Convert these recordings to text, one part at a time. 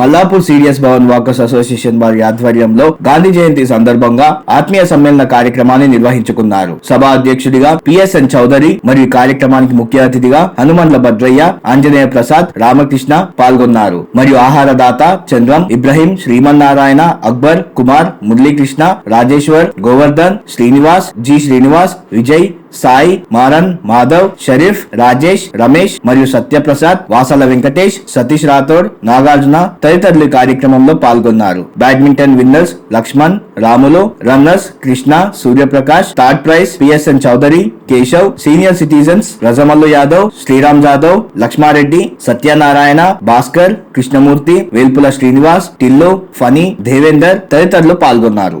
Mallapur serious Bhavan walkers association వారి ఆధ్వర్యంలో గాంధీ జయంతి సందర్భంగా ఆత్మీయ సమ్మేళన కార్యక్రమాన్ని నిర్వహించుకున్నారు. సభ అధ్యక్షుడిగా పిఎస్ఎన్ చౌదరి మరియు కార్యక్రమానికి ముఖ్య అతిథిగా హనుమండ్ల భద్రయ్య ఆంజనేయ ప్రసాద్ రామకృష్ణ పాల్గొన్నారు. మరియు ఆహారదాత చంద్రం ఇబ్రహీం శ్రీమన్నారాయణ అక్బర్ కుమార్ మురళీకృష్ణ రాజేశ్వర్ గోవర్ధన్ శ్రీనివాస్ జి శ్రీనివాస్ విజయ్ సాయి మారన్ మాధవ్ షరీఫ్ రాజేష్ రమేష్ మరియు సత్యప్రసాద్ వాసల వెంకటేష్ సతీష్ రాథోడ్ నాగార్జున తదితరులు కార్యక్రమంలో పాల్గొన్నారు. Badminton winners Lakshman Ramulu runners Krishna Suryaprakash third prize PSN Chowdary Keshav senior citizens Rajamallu Yadav Sriram Jadhav Lakshmareddy Satyanarayana Bhaskar Krishnamurthy Velpula Srinivas Tillu Phani Devender తదితరులు పాల్గొన్నారు.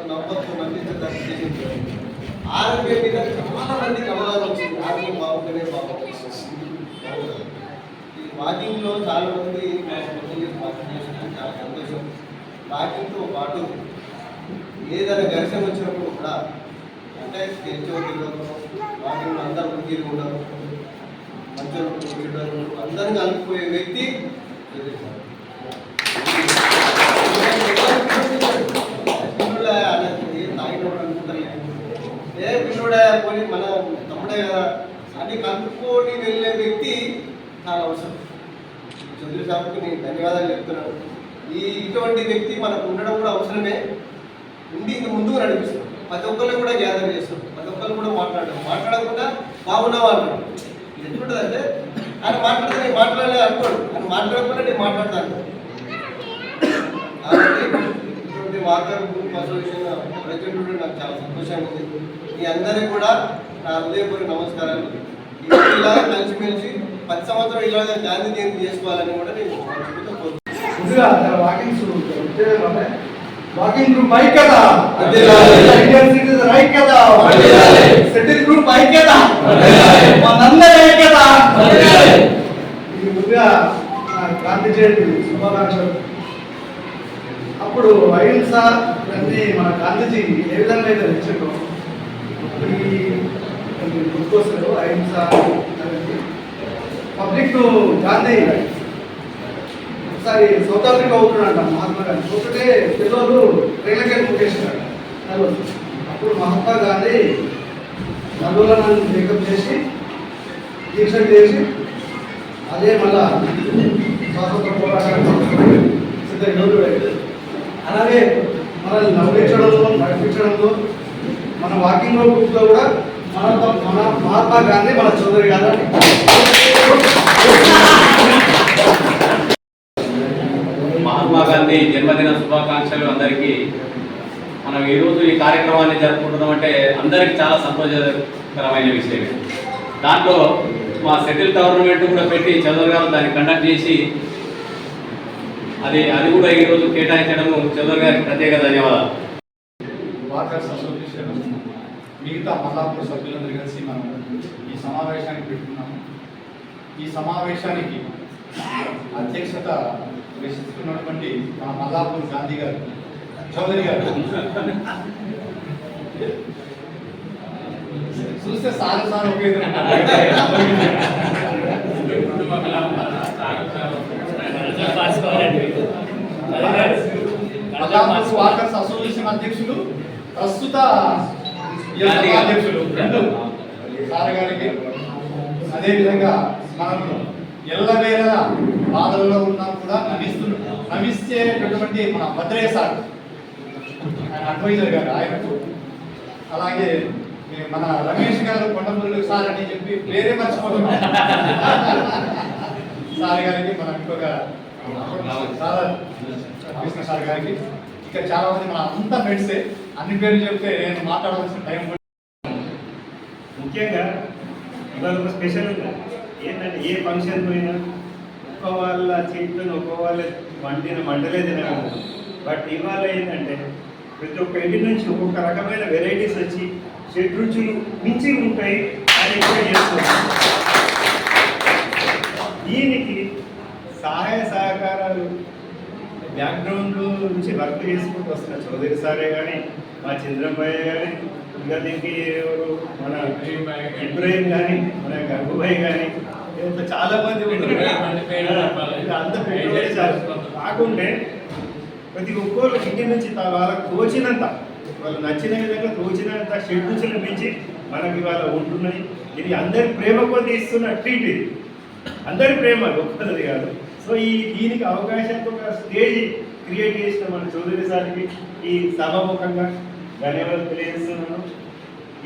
ముచ్చట నవ్వచ్చు మందించడం చేసింది. ఆరోగ్యం మీద చాలా మంది కమలాలు వచ్చింది. ఆరోగ్యం బాగుంటేనే బాగుంటుంది. ఈ వాకింగ్లో చాలా మంది వాకింగ్ చేసిన చాలా సంతోషం. వాకింగ్తో పాటు ఏదైనా ఘర్షణ వచ్చినప్పుడు కూడా అంటే తెలిసో వాకింగ్ అందరూ తీరు ఉండరు మంచి అందరూ అందరిని కలిపిపోయే వ్యక్తి కూడా పోనీ మన తమ్ముడే కదా. అని కలుపుకొని వెళ్ళే వ్యక్తి చాలా అవసరం. చంద్ర సాబుకి నేను ధన్యవాదాలు చెప్తున్నాను. ఈ ఇటువంటి వ్యక్తి మనకు ఉండడం కూడా అవసరమే. ఉండి ఇంక ముందుకు నడిపిస్తాం. ప్రతి ఒక్కరిని కూడా గ్యాదర్ చేస్తాం. ప్రతి ఒక్కరు కూడా మాట్లాడడం. మాట్లాడకుండా బాగున్నావా అంటాడు ఇది అంటే ఆయన మాట్లాడితే నేను మాట్లాడలే అనుకోడు. ఆయన మాట్లాడకుండా నేను మాట్లాడతాను. ఇటువంటి వాతావరణం గ్రూప్ అసోసియేషన్ ప్రెసిడెంట్ నాకు చాలా సంతోషంగా ఉంది మీ అందరికీ కూడా నా హృదయపూర్వక నమస్కారాలు ఇలాగ కలిసిమెలిసి పది సంవత్సరం ఇలాగ గాంధీ జయంతి చేసుకోవాలని కూడా నేను. ముందుగా వాకింగ్ వాకింగ్ గ్రూప్ వర్ధిల్లాలి. ఇండియన్ సిటిజన్ వర్ధిల్లాలి. సెటిల్ గ్రూప్ వర్ధిల్లాలి. మనందరి వర్ధిల్లాలి. ఇది ముందుగా గాంధీ జయంతి శుభాకాంక్షలు అప్పుడు అహింస ఇవన్నీ మన గాంధీజీ ఏ విధంగా అయితే తెచ్చిండ్రో ఈ గుర్తొస్తారు అహింస పబ్లిక్ గాంధీ ఒకసారి సౌత్ ఆఫ్రికా అవుతున్నాడు మహాత్మా గాంధీ. ఒకటే పిల్లలు ట్రైన్లకే చేసినాడు అప్పుడు మహాత్మా గాంధీ నలుగులను మేకప్ చేసి దీక్ష చేసి అదే మళ్ళా స్వాతంత్ర పోరాటానికి సిద్ధ యోధుడు అలాగే మనల్ని నవ్వించడంలో నడిపించడంలో మన వాకింగ్ గ్రూప్లో కూడా మన మన మహాత్మా గాంధీ మన చౌదరి గారు మహాత్మా గాంధీ జన్మదిన శుభాకాంక్షలు అందరికీ. మనం ఈరోజు ఈ కార్యక్రమాన్ని జరుపుకుంటున్నాం అంటే అందరికీ చాలా సంతోషకరమైన విషయం దాంట్లో మా సెటిల్ గవర్నమెంట్ కూడా పెట్టి చంద్ర గారు దాన్ని కండక్ట్ చేసి అది అది కూడా ఈరోజు కేటాయించడము చంద్ర గారికి ప్రత్యేక ధన్యవాదాలు. మిగతా మల్లాపూర్ సభ్యులందరూ కలిసి మనం ఈ సమావేశానికి పెట్టుకున్నాము. ఈ సమావేశానికి అధ్యక్షత వహిస్తున్నటువంటి మన మల్లాపూర్ గాంధీ గారు చౌదరి గారు. చూస్తే sir sir Mallapur walkers association అధ్యక్షులు ప్రస్తుత అధ్యక్షులు రెండు. సార్ గారికి అదేవిధంగా మనం ఎల్లవేళ బాధల్లో ఉన్నా కూడా నమిస్తు నమిస్తేటటువంటి మన భద్రయ్య సార్ ఆయన అడ్వైజర్ గారు ఆయనకు. అలాగే మన రమేష్ గారు కొండపల్లి సార్ అని చెప్పి పేరే మర్చిపోతున్నాం సార్ గారికి మనం ఇంకొక చాలా కృష్ణ సార్ గారికి. ఇక్కడ చాలా మంది మన అంతా ఫ్రెండ్సే అన్ని పేర్లు చెప్తే నేను మాట్లాడవలసిన టైం కూడా ముఖ్యంగా ఇవాళ ఒక స్పెషల్ ఉంది ఏంటంటే ఏ ఫంక్షన్ పోయినా ఒక్క వాళ్ళ చేతిలో ఒక్క వాళ్ళ వండిన వంటలే తినగలరు బట్ ఇవాళ ఏంటంటే ప్రతి ఒక్క ఇంటి నుంచి ఒక్కొక్క రకమైన వెరైటీస్ వచ్చి షెడ్ రుచులు మించి ఉంటాయి అని కూడా చేస్తున్నారు దీనికి సహాయ సహకారాలు బ్యాక్గ్రౌండ్ నుంచి వర్క్ చేసుకుంటూ వస్తున్న చౌదరి సారే కానీ మా చంద్రబాయ్ కానీ ఇంకా దీనికి ఎవరు? మన ఇబ్రాహిం కానీ మన గంగుబాయ్ కానీ ఇంకా చాలా మంది అంత కాకుంటే ప్రతి ఒక్కరు ఇంటి నుంచి వాళ్ళకి తోచినంత వాళ్ళు నచ్చిన విధంగా తోచినంత షెడ్యూల్స్ని మించి మనకి ఇవాళ ఉంటున్నాయి ఇది అందరి ప్రేమ కొద్ది ఇస్తున్న ట్రీట్ ఇది. అందరి ప్రేమ గొప్పది కాదు. సో ఈ దీనికి అవకాశంతో ఒక స్టేజ్ క్రియేట్ చేసిన మన చౌదరి సార్కి ఈ సభాముఖంగా ధన్యవాదాలు తెలియజేస్తున్నాను.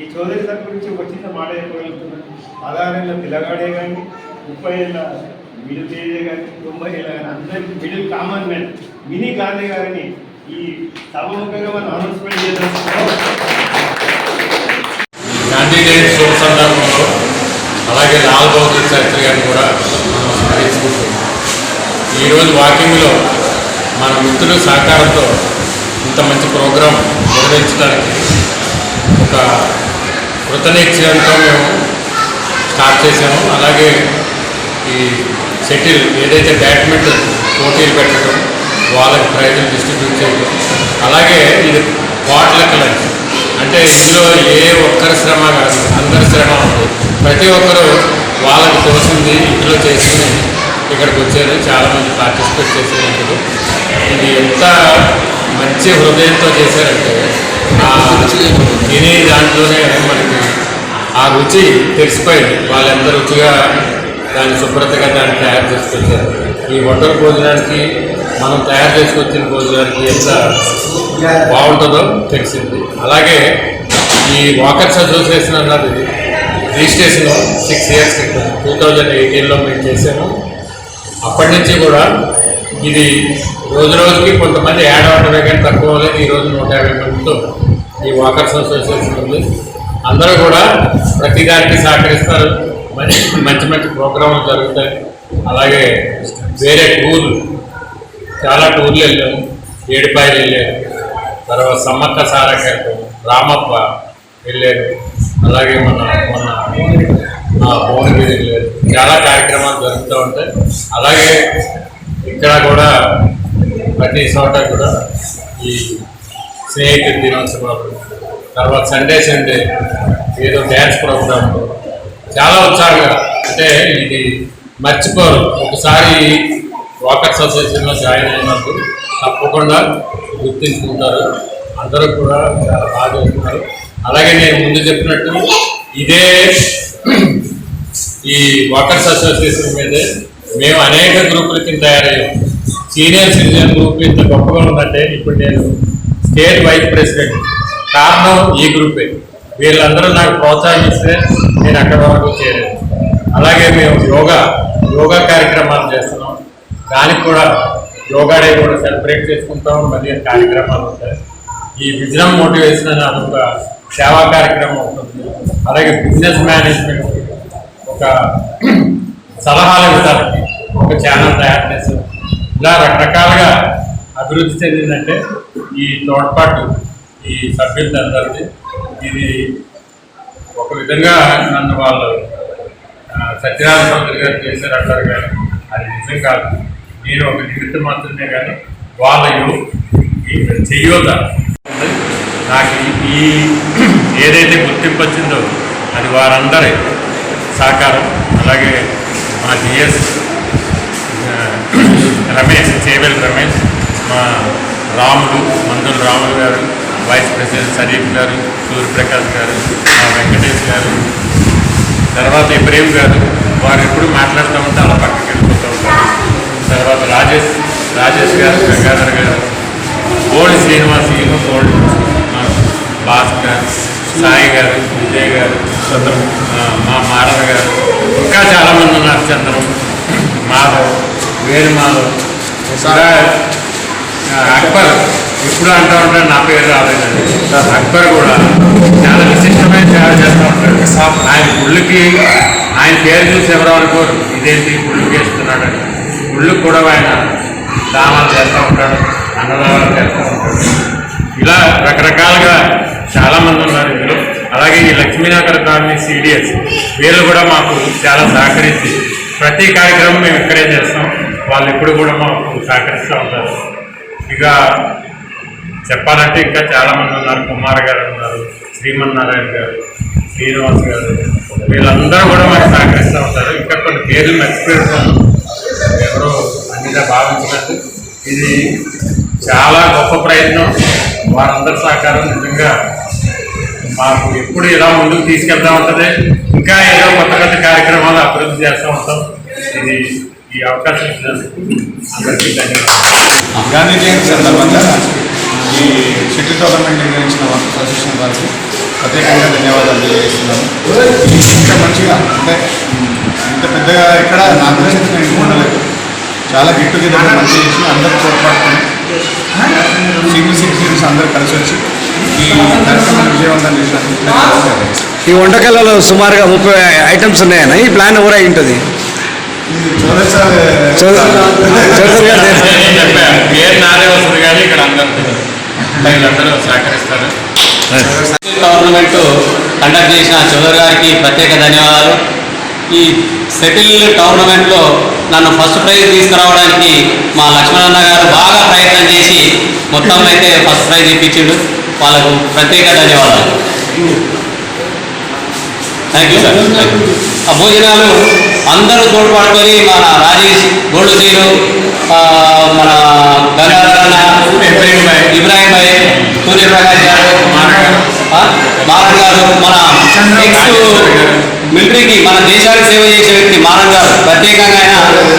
ఈ చౌదరి సార్ గురించి ఒక చిన్న మాట చెప్పగలుగుతున్నాను పదహారేళ్ళ పిల్లగాడే కానీ ముప్పై ఏళ్ళ మిడిల్ ఏజే కానీ తొంభై ఏళ్ళ కానీ అందరికీ middle common man mini Gandhi గారిని ఈ సభాముఖంగా మనం అనౌన్స్మెంట్ చేద్దాం. గాంధీ శుభ సందర్భంలో అలాగే లాల్ బహదూర్ శాస్త్రి గారిని కూడా మనం స్మరించుకుంటున్నాం. ఈరోజు వాకింగ్లో మన మిత్రుల సహకారంతో ఇంత మంచి ప్రోగ్రాం నిర్వహించడానికి ఒక కృతనిశ్చయంతో మేము స్టార్ట్ చేసాము అలాగే ఈ షటిల్ ఏదైతే బ్యాడ్మింటన్ పోటీలు పెట్టడం వాళ్ళకి ప్రైజులు డిస్ట్రిబ్యూట్ చేయడం. అలాగే ఇది పాటలకు లంచ్ అంటే ఇందులో ఏ ఒక్కరి శ్రమ కాదు అందరి శ్రమ ఉంది. ప్రతి ఒక్కరు వాళ్ళకి తోసింది ఇంట్లో చేసుకుని ఇక్కడికి వచ్చారు. చాలామంది పార్టిసిపేట్ చేసేందుకు ఇది ఎంత మంచి హృదయంతో చేశారంటే తినే దాంట్లోనే మనకి ఆ రుచి తెలిసిపోయింది. వాళ్ళెంత రుచిగా దాన్ని శుభ్రతగా దాన్ని తయారు చేసుకొచ్చారు. ఈ హోటల్ భోజనానికి మనం తయారు చేసుకొచ్చిన భోజనానికి ఎంత బాగుంటుందో తెలిసింది. అలాగే ఈ వాకర్స్ అసోసియేషన్ అన్నది రిజిస్ట్రేషన్ సిక్స్ ఇయర్స్ క్రితం టూ థౌజండ్ ఎయిటీన్లో మేము చేసాము అప్పటి నుంచి కూడా ఇది రోజు రోజుకి కొంతమంది యాడ్ అవటమే కానీ తక్కువ లేదు ఈ రోజు నూట యాభై మందితో ఈ వాకర్స్ అసోసియేషన్ ఉంది. అందరూ కూడా ప్రతి దానికి సహకరిస్తారు. మంచి మంచి మంచి ప్రోగ్రాంలు జరుగుతాయి. అలాగే వేరే టూర్లు చాలా టూర్లు వెళ్ళాము. ఏడుపాయలు వెళ్ళాము తర్వాత సమ్మక్క సారక్క రామప్ప వెళ్ళారు. అలాగే మన మొన్న ఆ, లేదు. చాలా కార్యక్రమాలు జరుగుతూ ఉంటాయి. అలాగే ఇక్కడ కూడా ప్రతి చోట కూడా ఈ స్నేహితుడి దినోత్సవం తర్వాత సండే సండే ఏదో డ్యాన్స్ ప్రోగ్రామ్ చాలా ఉత్సాహంగా. అంటే ఇది మర్చిపోరు. ఒకసారి వాకర్స్ అసోసియేషన్లో జాయిన్ అయినప్పుడు తప్పకుండా గుర్తించుకుంటారు. అందరూ కూడా చాలా బాగా చేస్తున్నారు అలాగే నేను ముందు చెప్పినట్టు ఇదే ఈ వాకర్స్ అసోసియేషన్ మీదే మేము అనేక గ్రూపుల కింద తయారయ్యాం. సీనియర్ సిటిజన్ గ్రూప్ ఇంత గొప్పగా ఉందంటే ఇప్పుడు నేను స్టేట్ వైస్ ప్రెసిడెంట్. కారణం ఈ గ్రూపే. వీళ్ళందరూ నాకు ప్రోత్సహిస్తే నేను అక్కడ వరకు చేరాను. అలాగే మేము యోగా యోగా కార్యక్రమాలు చేస్తున్నాం. దానికి కూడా యోగా డే కూడా సెలబ్రేట్ చేసుకుంటాం. మరి కార్యక్రమాలు ఉంటాయి. ఈ విజనం మోటివేషన్ అనే ఒక సేవా కార్యక్రమం ఉంటుంది. అలాగే బిజినెస్ మేనేజ్మెంట్ ఒక సలహాలు ఇస్తారు. ఒక ఛానల్ తయారు ఇలా రకరకాలుగా అభివృద్ధి చెందిందంటే ఈ తోడ్పాటు ఈ సభ్యులందరిది ఇది ఒక విధంగా నన్ను వాళ్ళు సత్యనారాయణ చౌదరి గారు చేశారు అంటారు కానీ అది నిజం కాదు. నేను ఒక నిమిత్తం మాత్రమే కానీ వాళ్ళ చెయ్యోత నాకు ఈ- ఏదైతే గుర్తింపు వచ్చిందో అది వారందరూ సహకారం. అలాగే మా జిఎస్ రమేష్ చేవెల్ రమేష్ మా రాములు మందుల రాములు గారు వైస్ ప్రెసిడెంట్ సరీఫ్ గారు సూర్యప్రకాష్ గారు మా వెంకటేష్ గారు తర్వాత ఇబ్రహీం గారు వారు ఎప్పుడు మాట్లాడుతూ ఉంటే అలా పక్కకి వెళ్ళిపోతూ ఉంటారు. తర్వాత రాజేష్ రాజేష్ గారు గంగాధర్ గారు గోల్డ్ శ్రీనివాస్ ఈను గోల్డ్ భాస్కర్ సాయి గారు విజయ్ గారు ఆ, మా మాధవ్ గారు ఇంకా చాలామంది ఉన్నారు చంద్రం మాధవ్ వేణుమాధవ్ ఇలా, ఆ, అక్బర్. ఎప్పుడు అంటూ ఉంటాడు నా పేరు రాలేదని. అక్బర్ కూడా చాలా విశిష్టమైన సేవ చేస్తూ ఉంటాడు. ఆయన గుళ్ళకి ఆయన పేరు చూసి ఎవరు అనుకోరు ఇదేంటి గుళ్ళకి వేస్తున్నాడు గుళ్ళకి కూడా ఆయన దానాలు చేస్తూ ఉంటాడు అన్నదానాలు చేస్తూ ఉంటాడు. ఇలా రకరకాలుగా చాలామంది ఉన్నారు ఇందులో. అలాగే ఈ లక్ష్మీనగర్ కాలనీ సీడిఎస్ వీళ్ళు కూడా మాకు చాలా సహకరించి ప్రతి కార్యక్రమం మేము ఇక్కడే చేస్తాం. వాళ్ళు ఎప్పుడు కూడా మాకు సహకరిస్తూ ఉంటారు. ఇక చెప్పాలంటే ఇంకా చాలామంది ఉన్నారు. కుమార్ గారు ఉన్నారు శ్రీమన్నారాయణ గారు శ్రీనివాస్ గారు వీళ్ళందరూ కూడా మాకు సహకరిస్తూ ఉంటారు. ఇంకా కొన్ని పేర్లు మర్చిపెడుతున్నాను ఎవరో అన్నిగా భావించినట్టు ఇది చాలా గొప్ప ప్రయత్నం. వారందరి సహకారం నిజంగా మాకు ఎప్పుడు ఇలా ముందుకు తీసుకెళ్తా ఉంటుంది ఇంకా ఏదో కొత్త కొత్త కార్యక్రమాలు అభివృద్ధి చేస్తూ ఉంటాం. ఇది ఈ అవకాశం అందరికీ ధన్యవాదాలు. గాంధీ జయంతి సందర్భంగా ఈ షటిల్ టోర్నమెంట్ నిర్వహించిన అసోసియేషన్ వారికి ప్రత్యేకంగా ధన్యవాదాలు తెలియజేస్తున్నాను. ఇంత మంచిగా అంటే ఇంత పెద్దగా ఇక్కడ నాకు తెలిసి నేను ఉండలేదు. చాలా గిట్టుగా టుగెదర్ మంచి చేసి అందరూ తోడ్పడుతుంది. సీనియర్ సిటిజన్స్ అందరూ కలిసి వచ్చి ఈ కార్యక్రమాన్ని విజయవంతం వంటకాలలో సుమారుగా ముప్పై ఐటమ్స్ ఉన్నాయన్న? ఈ ప్లాన్ ఎవరై ఉంటుంది? టోర్నమెంట్ కండక్ట్ చేసిన చౌదరి గారికి ప్రత్యేక ధన్యవాదాలు. ఈ సెటిల్ టోర్నమెంట్లో నన్ను ఫస్ట్ ప్రైజ్ తీసుకురావడానికి మా లక్ష్మణన్న గారు బాగా ప్రయత్నం చేసి మొత్తం అయితే ఫస్ట్ ప్రైజ్ ఇప్పించిండు. వాళ్ళకు ప్రత్యేక ధన్యవాదాలు. థ్యాంక్ యూ సార్ ఆ భోజనాలు అందరూ తోడ్పడుకొని మన రాజేష్ గోల్డ్ మన గంగాధరన్న ఇబ్రాహీం భాయ్. ఇబ్రాహీం భాయ్ సూర్యప్రకాష్ గారు మారన్ గారు. మన నెక్స్ట్ మిలిటరీకి మన దేశానికి సేవ చేసే వ్యక్తి మారన్ గారు ప్రత్యేకంగా ఆయన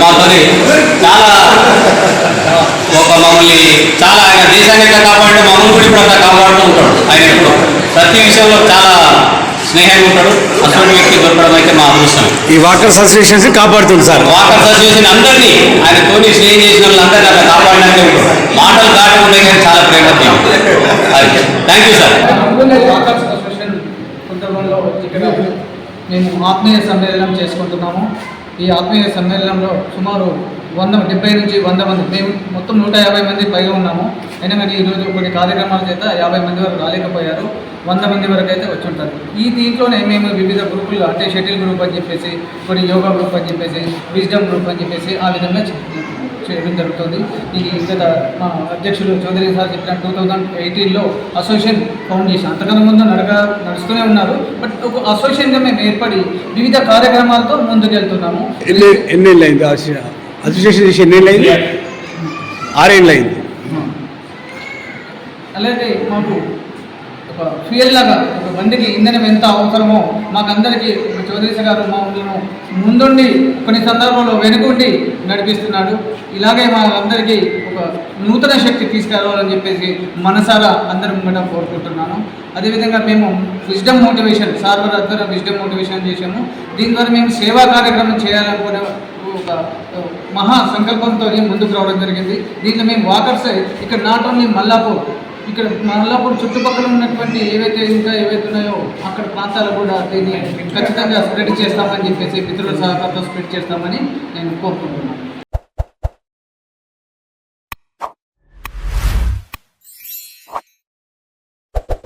మాతోని చాలా ఒక మమ్మల్ని చాలా ఆయన దేశాన్ని ఎట్లా కాపాడుతూ మమ్మల్ని కూడా ఇప్పుడు అట్లా కాపాడుతూ ఉంటాడు ఆయన ఎప్పుడు ప్రతి విషయంలో చాలా స్నేహంగా ఉంటాడు అటువంటి వ్యక్తి దొరకడం అయితే మా అదృష్టం. ఈ వాకర్స్ అసోసియేషన్స్ కాపాడుతుంది సార్. వాకర్ అసోసియేషన్ అందరినీ ఆయన తోని స్నేహం చేసిన వాళ్ళందరినీ అక్కడ కాపాడడానికి మాటలు దాటి కానీ చాలా ప్రేమ థ్యాంక్ యూ సార్ అసోసియేషన్ మేము ఆత్మీయ సమ్మేళనం చేసుకుంటున్నాము. ఈ ఆత్మీయ సమ్మేళనంలో సుమారు వంద డెబ్బై నుంచి వంద మంది మేము మొత్తం నూట యాభై మంది పైగా ఉన్నాము. అయినా కానీ ఈరోజు కొన్ని కార్యక్రమాల చేత యాభై మంది వరకు రాలేకపోయారు. వంద మంది వరకు అయితే వచ్చి ఉంటారు. ఈ దీంట్లోనే మేము వివిధ గ్రూపులు అంటే షటిల్ గ్రూప్ అని చెప్పేసి కొన్ని యోగా గ్రూప్ అని చెప్పేసి విజ్డమ్ గ్రూప్ అని చెప్పేసి ఆ విధంగా చేయడం జరుగుతుంది. ఈ గత మా అధ్యక్షులు చౌదరి సార్ చెప్పిన టూ థౌజండ్ ఎయిటీన్లో అసోసియేషన్ ఫౌండ్ చేసాం అంతకన్నా ముందు నడక నడుస్తూనే ఉన్నారు. బట్ ఒక అసోసియేషన్గా మేము ఏర్పడి వివిధ కార్యక్రమాలతో ముందుకెళ్తున్నాము. ఎన్ని ఎన్ని ఏళ్ళు అయింది అసోసియేషన్ చేసి అయింది ఆరేళ్ళు అయింది అలాగే మాకు ఫ్యూయల్ లాగా ఒక బండికి ఇంధనం ఎంత అవసరమో మాకందరికీ ఒక గారు మా ఊళ్ళో ముందుండి కొన్ని సందర్భంలో వెనుకుండి నడిపిస్తున్నాడు. ఇలాగే మా అందరికీ ఒక నూతన శక్తి తీసుకురావాలని చెప్పేసి మనసారా అందరి ముంగట కోరుకుంటున్నాను. అదేవిధంగా మేము విజ్డమ్ మోటివేషన్ సార్ వారి ఆధ్వర్యంలో విజ్డమ్ మోటివేషన్ చేశాము. దీని ద్వారా మేము సేవా కార్యక్రమం చేయాలనుకునే ఒక మహా సంకల్పంతో ముందుకు రావడం జరిగింది. దీంట్లో మేము వాకర్స్ ఇక్కడ నాట్ ఓన్లీ మల్లాపూర్ ఇక్కడ మల్లాపూర్ చుట్టుపక్కల ఉన్నటువంటి ఏవైతే ఇంకా ఏవైతే ఉన్నాయో అక్కడ ప్రాంతాలు కూడా దీన్ని ఖచ్చితంగా స్ప్రెడ్ చేస్తామని చెప్పేసి మిత్రుల సహకారంతో స్ప్రెడ్ చేస్తామని నేను కోరుకుంటున్నాను.